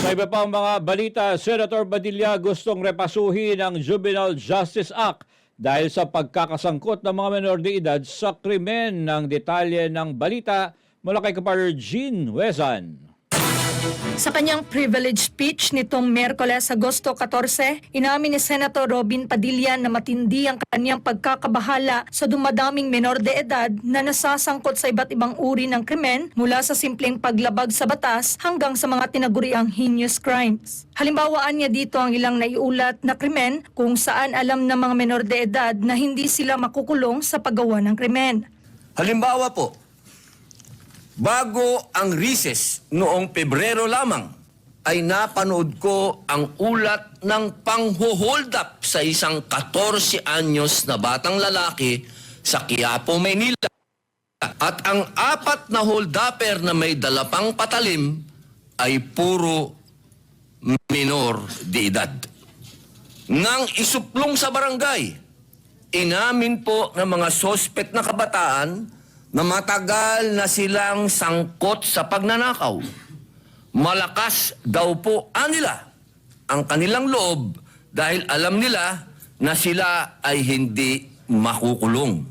Sa iba pang mga balita, Senator Badilla gustong repasuhin ang Juvenile Justice Act dahil sa pagkakasangkot ng mga menor de edad sa krimen ng detalye ng balita mula kay Kapartner Jean Wezan. Sa kanyang privilege speech nitong Merkoles, Agosto 14, inamin ni Senator Robin Padilla na matindi ang kanyang pagkakabahala sa dumadaming menor de edad na nasasangkot sa iba't ibang uri ng krimen mula sa simpleng paglabag sa batas hanggang sa mga tinaguriang heinous crimes. Halimbawaan niya dito ang ilang naiulat na krimen kung saan alam ng mga menor de edad na hindi sila makukulong sa paggawa ng krimen. Halimbawa po, bago ang recess noong Pebrero lamang, ay napanood ko ang ulat ng pangho-hold up sa isang 14 anyos na batang lalaki sa Quiapo, Maynila. At ang apat na hold-upper na may dalapang patalim ay puro minor de edad. Nang isuplong sa barangay, inamin po ng mga sospek na kabataan na matagal na silang sangkot sa pagnanakaw. Malakas daw po anila ang kanilang loob dahil alam nila na sila ay hindi makukulong.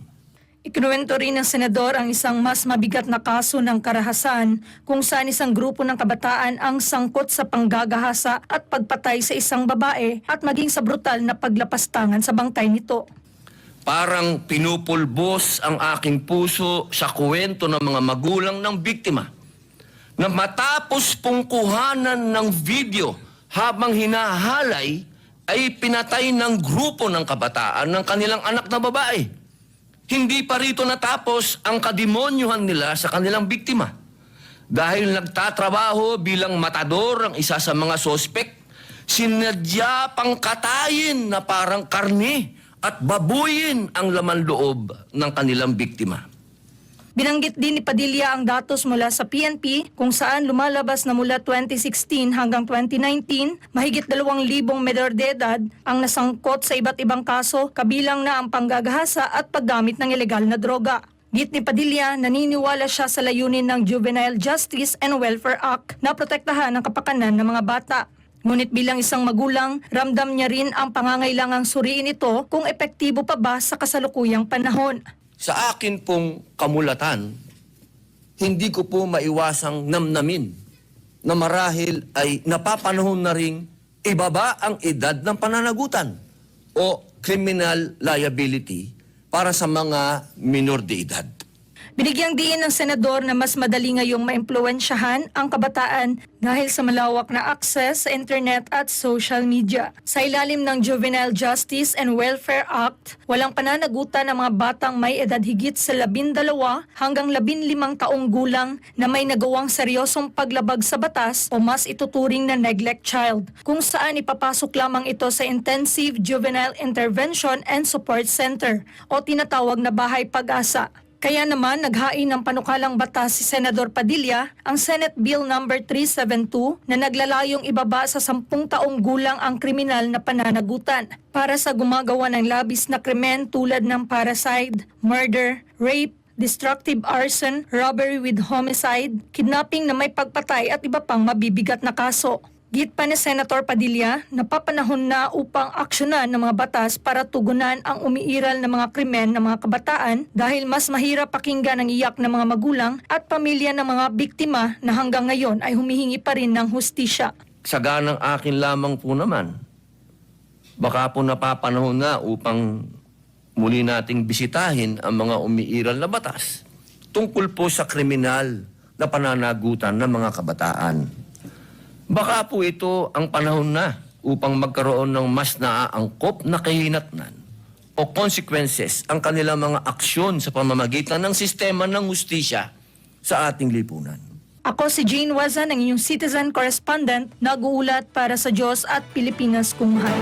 Ikinuwento rin ng senador ang isang mas mabigat na kaso ng karahasan kung saan isang grupo ng kabataan ang sangkot sa panggagahasa at pagpatay sa isang babae at maging sa brutal na paglapastangan sa bangkay nito. Parang pinupulbos ang aking puso sa kwento ng mga magulang ng biktima na matapos pong kuhanan ng video habang hinahalay ay pinatay ng grupo ng kabataan ng kanilang anak na babae. Hindi pa rito natapos ang kademonyuhan nila sa kanilang biktima. Dahil nagtatrabaho bilang matador ang isa sa mga sospek, sinadya pang katayin na parang karni at babuyin ang laman loob ng kanilang biktima. Binanggit din ni Padilla ang datos mula sa PNP kung saan lumalabas na mula 2016 hanggang 2019, mahigit 2,000 menor de edad ang nasangkot sa iba't ibang kaso kabilang na ang panggagahasa at paggamit ng ilegal na droga. Git ni Padilla, naniniwala siya sa layunin ng Juvenile Justice and Welfare Act na protektahan ang kapakanan ng mga bata. Ngunit bilang isang magulang, ramdam niya rin ang pangangailangang suriin ito kung epektibo pa ba sa kasalukuyang panahon. Sa akin pong kamulatan, hindi ko po maiwasang namnamin na marahil ay napapanahon na ring ibaba ang edad ng pananagutan o criminal liability para sa mga minor de edad. Binigyang diin ng senador na mas madali ngayong maimpluwensyahan ang kabataan dahil sa malawak na access sa internet at social media. Sa ilalim ng Juvenile Justice and Welfare Act, walang pananagutan ng mga batang may edad higit sa labindalawa hanggang labinlimang taong gulang na may nagawang seryosong paglabag sa batas o mas ituturing na neglect child, kung saan ipapasok lamang ito sa Intensive Juvenile Intervention and Support Center o tinatawag na Bahay Pag-asa. Kaya naman naghain ng panukalang batas si Senador Padilla ang Senate Bill No. 372 na naglalayong ibaba sa 10 taong gulang ang kriminal na pananagutan para sa gumagawa ng labis na krimen tulad ng parricide, murder, rape, destructive arson, robbery with homicide, kidnapping na may pagpatay at iba pang mabibigat na kaso. Git pa ni Senator Padilla, napapanahon na upang aksyonan ng mga batas para tugunan ang umiiral ng mga krimen ng mga kabataan dahil mas mahirap pakinggan ang iyak ng mga magulang at pamilya ng mga biktima na hanggang ngayon ay humihingi pa rin ng hustisya. Sa ganang akin lamang po naman, baka po napapanahon na upang muli nating bisitahin ang mga umiiral na batas tungkol po sa kriminal na pananagutan ng mga kabataan. Baka po ito ang panahon na upang magkaroon ng mas naaangkop na kahinatnan o consequences ang kanilang mga aksyon sa pamamagitan ng sistema ng hustisya sa ating lipunan. Ako si Jane Wazan, ang inyong citizen correspondent, nag-uulat para sa Diyos at Pilipinas kung mahal.